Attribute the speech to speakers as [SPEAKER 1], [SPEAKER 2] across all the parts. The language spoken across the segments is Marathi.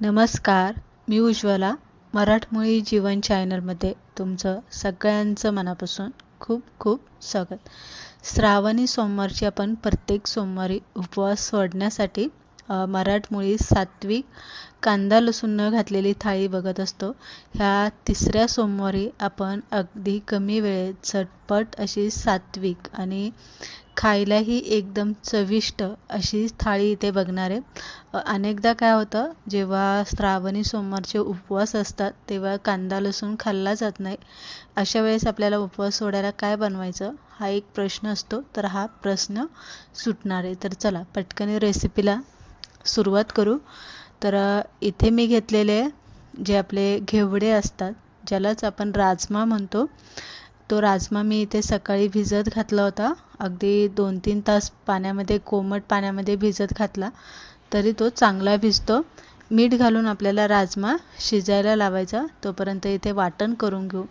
[SPEAKER 1] नमस्कार मी उज्ज्वला मराठमोळी जीवन चॅनलमध्ये तुमचं सगळ्यांचं मनापासून खूप खूप स्वागत. श्रावणी सोमवारची आपण प्रत्येक सोमवारी उपवास सोडण्यासाठी मराठमोळी सात्विक कांदा लसूण न घातलेली थाळी बघत असतो. ह्या तिसऱ्या सोमवारी आपण अगदी कमी वेळेत झटपट अशी सात्विक आणि खायलाही एकदम चविष्ट अशी थाळी इथे बघणार. आहे अनेकदा काय होतं जेव्हा श्रावणी सोमवारचे उपवास असतात तेव्हा कांदा लसूण खाल्ला जात नाही. अशा वेळेस आपल्याला उपवास सोडायला काय बनवायचं? हा एक प्रश्न असतो. तर हा प्रश्न सुटणार आहे. तर चला पटकन रेसिपीला सुरुवात करू. तर इथे मी घेतलेले जे आपले घेवडे असतात ज्यालाच आपण राजमा म्हणतो तो राजमा मी इथे सकाळी भिजत घातला होता. अगदी दोन तीन तास पाण्यामध्ये कोमट पाण्यामध्ये भिजत घातला. तरी तो चांगला भिजतो. मीठ घालून आपल्याला राजमा शिजायला लावायचा. तोपर्यंत इथे वाटण करून घेऊ.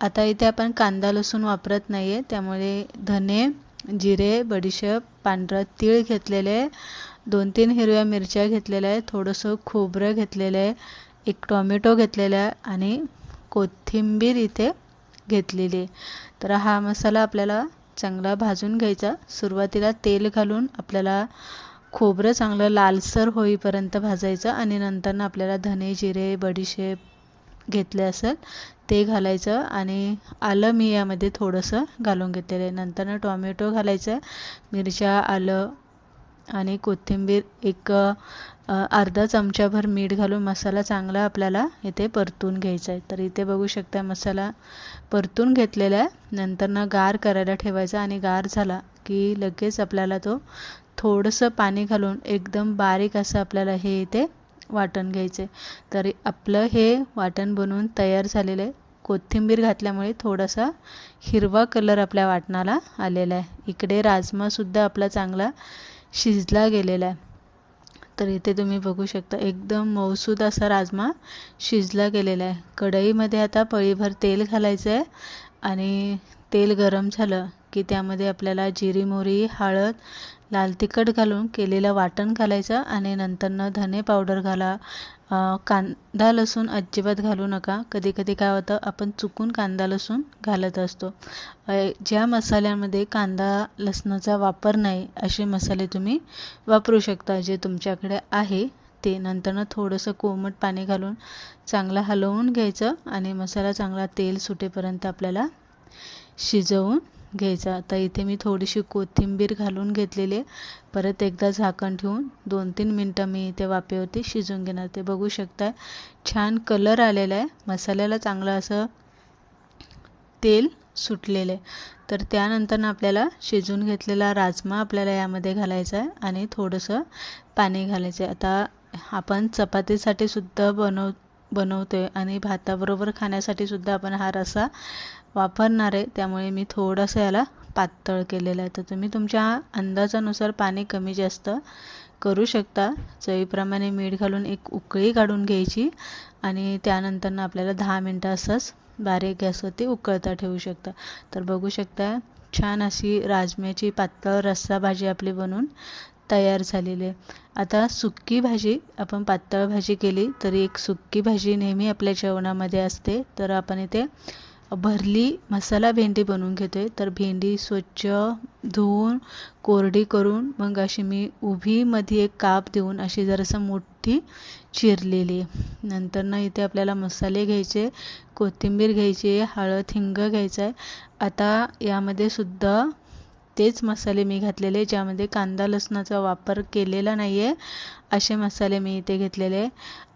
[SPEAKER 1] आता इथे आपण कांदा लसूण वापरत नाही आहे त्यामुळे धने जिरे बडीशेप पांढरं तीळ घेतलेले दोन तीन हिरव्या मिरच्या घेतलेल्या आहे थोडंसं खोबरं घेतलेलं आहे. एक टॉमॅटो घेतलेला आहे. आणि कोथिंबीर इथे घेतलेली. तर हा मसाला आपल्याला चांगला भाजून घ्यायचा. सुरुवातीला तेल घालून आपल्याला खोबरं चांगलं लालसर होईपर्यंत भाजायचं आणि नंतर आपल्याला धने जिरे बडीशेप घेतले असेल ते घालायचं आणि आलं मी यामध्ये थोडंसं घालून घेतलेलं आहे. नंतर टॉमॅटो घालायचं मिरच्या आलं आणि कोथिंबीर एक अर्धा चमच्याभर मीठ घालून मसाला चांगला आपल्याला इथे परतून घ्यायचा आहे. तर इथे बघू शकता मसाला परतून घेतलेला आहे. नंतर ना गार करायला ठेवायचा आणि गार झाला की लगेच आपल्याला तो थोडंसं पाणी घालून एकदम बारीक असं आपल्याला हे इथे वाटण घ्यायचे तर आपलं हे वाटण बनवून तयार झालेलं आहे. कोथिंबीर घातल्यामुळे थोडासा हिरवा कलर आपल्या वाटणाला आलेला आहे. इकडे राजमासुद्धा आपला चांगला शिजला गेलेला आहे. तर इथे तुम्ही बघू शकता एकदम मऊसूद असा राजमा शिजला गेलेला आहे. कढईमध्ये आता पळीभर तेल घालायचं आहे आणि तेल गरम झालं की त्यामध्ये आपल्याला जिरी मोहरी हळद लाल तिखट घालून केलेलं वाटण घालायचं आणि नंतरनं धने पावडर घाला कांदा लसूण अजिबात घालू नका. कधी कधी काय होतं आपण चुकून कांदा लसूण घालत असतो. ज्या मसाल्यामध्ये कांदा लसणाचा वापर नाही असे मसाले तुम्ही वापरू शकता. जे तुमच्याकडे आहे ते नंतरनं थोडंसं कोमट पाणी घालून चांगला हलवून घ्यायचं आणि मसाला चांगला तेल सुटेपर्यंत आपल्याला शिजवून घ्यायचा. आता इथे मी थोडीशी कोथिंबीर घालून घेतलेली आहे. परत एकदा झाकण ठेवून दोन तीन मिनटं मी इथे वाफेवरती शिजून घेणार. ते बघू शकता छान कलर आलेला आहे. मसाल्याला चांगलं असं तेल सुटलेलं आहे. तर त्यानंतर आपल्याला शिजून घेतलेला राजमा आपल्याला यामध्ये घालायचा आहे आणि थोडंसं पाणी घालायचं आहे. आता आपण चपातीसाठी सुद्धा बनव बनवतो आहे आणि भाताबरोबर खाण्यासाठी सुद्धा आपण हा रसा वापरणार आहे. त्यामुळे मी थोडंसं याला पातळ केलेलं आहे. तर तुम्ही तुमच्या अंदाजानुसार पाणी कमी जास्त करू शकता. चवीप्रमाणे मीठ घालून एक उकळी काढून घ्यायची आणि त्यानंतर आपल्याला दहा मिनटं असंच बारीक गॅसवरती उकळता ठेवू शकता. तर बघू शकता छान अशी राजम्याची पातळ रस्सा भाजी आपली बनवून तयार झालेली आहे. आता सुक्की भाजी आपण पातळ भाजी केली तरी एक सुक्की भाजी नेहमी आपल्या जेवणामध्ये असते. तर आपण इथे भरली मसाला भेंडी बनवून घेतो आहे तर भेंडी स्वच्छ धुवून कोरडी करून मग अशी मी उभीमध्ये एक काप देऊन अशी जरासं मोठी चिरलेली नंतर ना इथे आपल्याला मसाले घ्यायचे कोथिंबीर घ्यायची हळद हिंग घ्यायचं आहे. आता यामध्ये सुद्धा तेच मसाले मी घातलेले ज्यामध्ये कांदा लसणाचा वापर केलेला नाही आहे असे मसाले मी इथे घेतलेले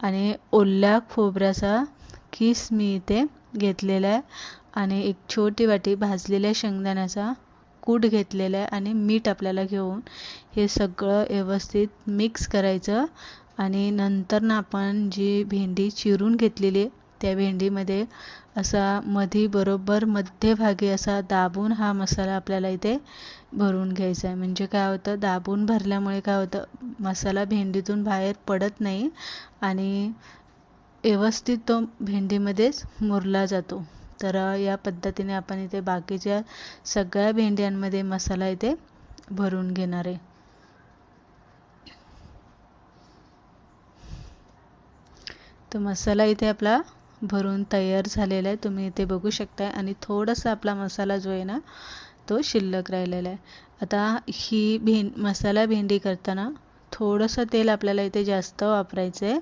[SPEAKER 1] आणि ओल्या खोबऱ्याचा किस मी इथे घेतलेला आहे. आणि एक छोटी वाटी भाजलेल्या शेंगदाण्याचा कूट घेतलेला आहे आणि मीठ आपल्याला घेऊन हे सगळं व्यवस्थित मिक्स करायचं. आणि नंतर ना आपण जी भेंडी चिरून घेतलेली त्या भेंडीमध्ये असा मधी बरोबर मध्यभागी असा दाबून हा मसाला आपल्याला इथे भरून घ्यायचा आहे. म्हणजे काय होतं? दाबून भरल्यामुळे काय होतं? मसाला भेंडीतून बाहेर पडत नाही आणि व्यवस्थित तो भेंडीमध्येच मुरला जातो. तर या पद्धतीने आपण इथे बाकीच्या सगळ्या भेंड्यांमध्ये मसाला इथे भरून घेणार आहे. तर मसाला इथे आपला भरून तयार झालेला आहे. तुम्ही इथे बघू शकताय. आणि थोडासा आपला मसाला जो आहे ना तो शिल्लक राहिलेला आहे. आता ही भें मसाला भेंडी करताना थोडंसं तेल आपल्याला इथे जास्त वापरायचं आहे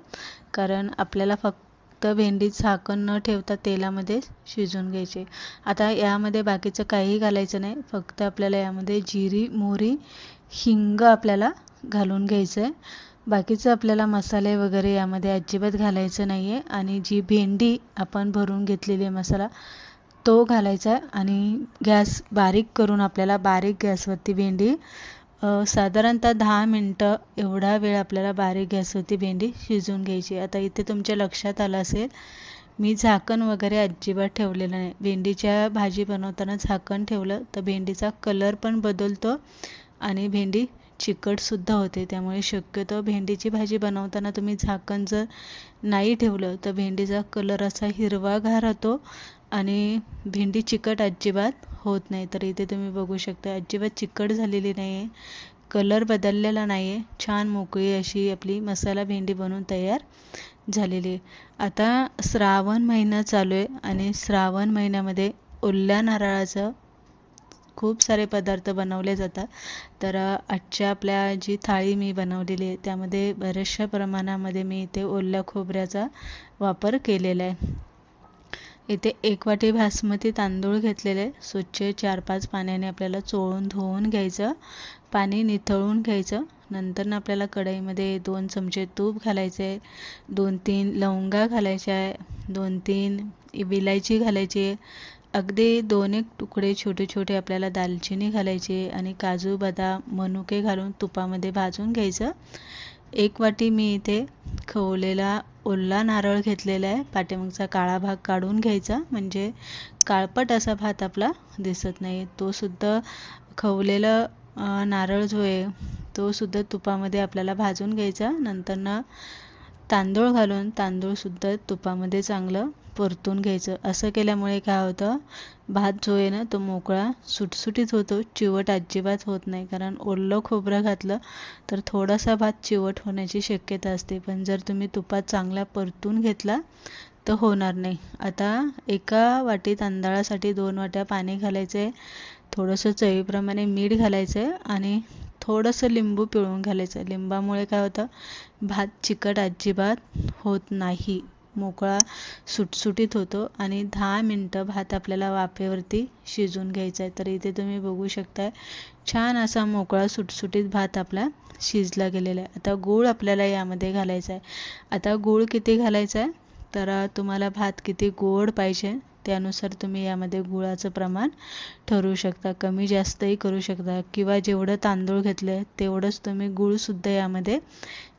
[SPEAKER 1] कारण आपल्याला फक्त भेंडी झाकण न ठेवता तेलामध्ये शिजून घ्यायचे. आता यामध्ये बाकीचं काही घालायचं नाही. फक्त आपल्याला यामध्ये जिरी मोहरी हिंग आपल्याला घालून घ्यायचं आहे बाकीचं आपल्याला मसाले वगैरे यामध्ये अजिबात घालायचं नाही आहे आणि जी भेंडी आपण भरून घेतलेली आहे मसाला तो घालायचा आहे. आणि गॅस बारीक करून आपल्याला बारीक गॅसवरती भेंडी साधारणतः दहा मिनटं एवढा वेळ आपल्याला बारीक गॅसवरती भेंडी शिजवून घ्यायची आता इथे तुमच्या लक्षात आलं असेल मी झाकण वगैरे अजिबात ठेवलेलं नाही. भेंडीच्या भाजी बनवताना झाकण ठेवलं तर भेंडीचा कलर पण बदलतो आणि भेंडी चिकटसुद्धा होते. त्यामुळे शक्यतो भेंडीची भाजी बनवताना तुम्ही झाकण जर नाही ठेवलं तर भेंडीचा कलर असा हिरवागार होतो आणि भेंडी चिकट अजिबात होत नाही. तर इथे तुम्ही बघू शकता अजिबात चिकट झालेली नाही आहे कलर बदललेला नाही आहे छान मोकळी अशी आपली मसाला भेंडी बनवून तयार झालेली आहे. आता श्रावण महिना चालू आहे आणि श्रावण महिन्यामध्ये ओल्या नारळाचं खूप सारे पदार्थ बनवले जातात. तर आजच्या आपल्या जी थाळी मी बनवलेली आहे त्यामध्ये बऱ्याचशा प्रमाणामध्ये मी इथे ओल्या खोबऱ्याचा वापर केलेला आहे. इथे एक वाटी बासमती तांदूळ घेतलेले स्वच्छ चार पाच पाण्याने आपल्याला चोळून धुवून घ्यायचं पाणी निथळून घ्यायचं. नंतर ना आपल्याला कढईमध्ये दोन चमचे तूप घालायचे दोन तीन लवंगा घालायच्या आहे दोन तीन विलायची घालायची आहे अगदी दोन एक तुकडे छोटे छोटे आपल्याला दालचिनी घालायची आणि काजू बदाम मनुके घालून तुपामध्ये भाजून घ्यायचं. एक वाटी मी इथे खवलेला ओला नारळ घेतलेला आहे. पाठीमागचा काळा भाग काढून घ्यायचा. म्हणजे काळपट असा भात आपला दिसत नाही. तो सुद्धा खवलेला नारळ जो आहे तो सुद्धा तुपामध्ये आपल्याला भाजून घ्यायचा. नंतर तांदूळ घालून तांदूळसुद्धा तुपामध्ये चांगलं परतून घ्यायचं. असं केल्यामुळे काय होतं? भात जो आहे ना तो मोकळा सुटसुटीत होतो चिवट अजिबात होत नाही. कारण ओलं खोबरं घातलं तर थोडासा भात चिवट होण्याची शक्यता असते. पण जर तुम्ही तुपात चांगला परतून घेतला तर होणार नाही. आता एका वाटी तांदळासाठी दोन वाट्या पाणी घालायचं आहे थोडंसं चवीप्रमाणे मीठ घालायचं आहे आणि थोडंसं लिंबू पिळून घालायचं. लिंबामुळे काय होतं? भात चिकट अजिबात होत नाही. मोकळा सुटसुटीत होतो आणि दहा मिनटं भात आपल्याला वाफेवरती शिजून घ्यायचा आहे. तर इथे तुम्ही बघू शकताय छान असा मोकळा सुटसुटीत भात आपला शिजला गेलेला आहे. आता गूळ आपल्याला यामध्ये घालायचा आहे. आता गूळ किती घालायचा आहे? तर तुम्हाला भात किती गोड पाहिजे त्यानुसार तुम्ही यामध्ये गुळाचं प्रमाण ठरवू शकता कमी जास्तही करू शकता किंवा जेवढं तांदूळ घेतलं आहे तेवढंच तुम्ही गूळसुद्धा यामध्ये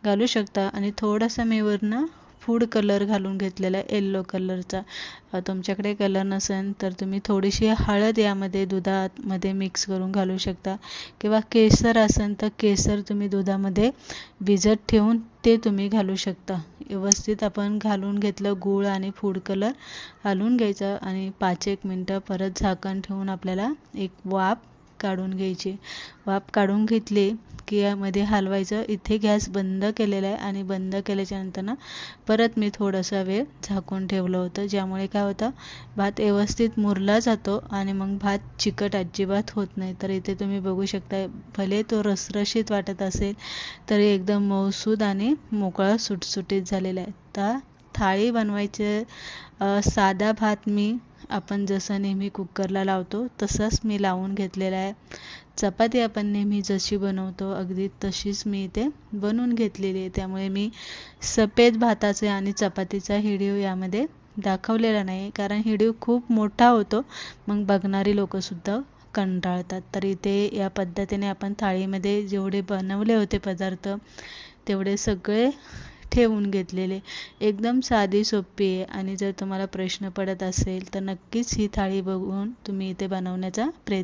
[SPEAKER 1] घालू शकता. आणि थोडासा मी वरनं फूड कलर घालून घेतलेला आहे येल्लो कलरचा तुमच्याकडे कलर नसेल तर तुम्ही थोडीशी हळद यामध्ये दुधामध्ये मिक्स करून घालू शकता. किंवा केसर असेल तर केसर तुम्ही दुधामध्ये भिजत ठेवून ते तुम्ही घालू शकता. व्यवस्थित आपण घालून घेतलं गूळ आणि फूड कलर घालून घ्यायचं आणि पाच एक मिनटं परत झाकण ठेवून आपल्याला एक वाफ काढून घ्यायची. वाफ काढून घेतली की यामध्ये हलवायचं. इथे गॅस बंद केलेला आहे आणि बंद केल्याच्यानंतर ना परत मी थोडासा वेळ झाकून ठेवलं होतं. ज्यामुळे काय होतं भात व्यवस्थित मुरला जातो आणि मग भात चिकट अजिबात होत नाही. तर इथे तुम्ही बघू शकता भले तो रसरशीत वाटत असेल तरी एकदम मऊसूद आणि मोकळा सुटसुटीत झालेला आहे. तर थाळी बनवायचे साधा भात मी आपण जसं नेहमी कुकरला लावतो तसंच मी लावून घेतलेला आहे. चपाती आपण नेहमी जशी बनवतो अगदी तशीच मी इथे बनवून घेतलेली आहे. त्यामुळे मी सफेद भाताचे आणि चपातीचा हिडीव यामध्ये दाखवलेला नाही कारण हिडीव खूप मोठा होतो. मग बघणारी लोकंसुद्धा कंटाळतात. तर इथे या पद्धतीने आपण थाळीमध्ये जेवढे बनवले होते पदार्थ तेवढे सगळे ठेवून घेतलेले. एकदम साधी सोपी आहे. आणि जर तुम्हाला प्रश्न पडत असेल तर नक्कीच ही थाळी बघून तुम्ही इथे बनवण्याचा प्रयत्न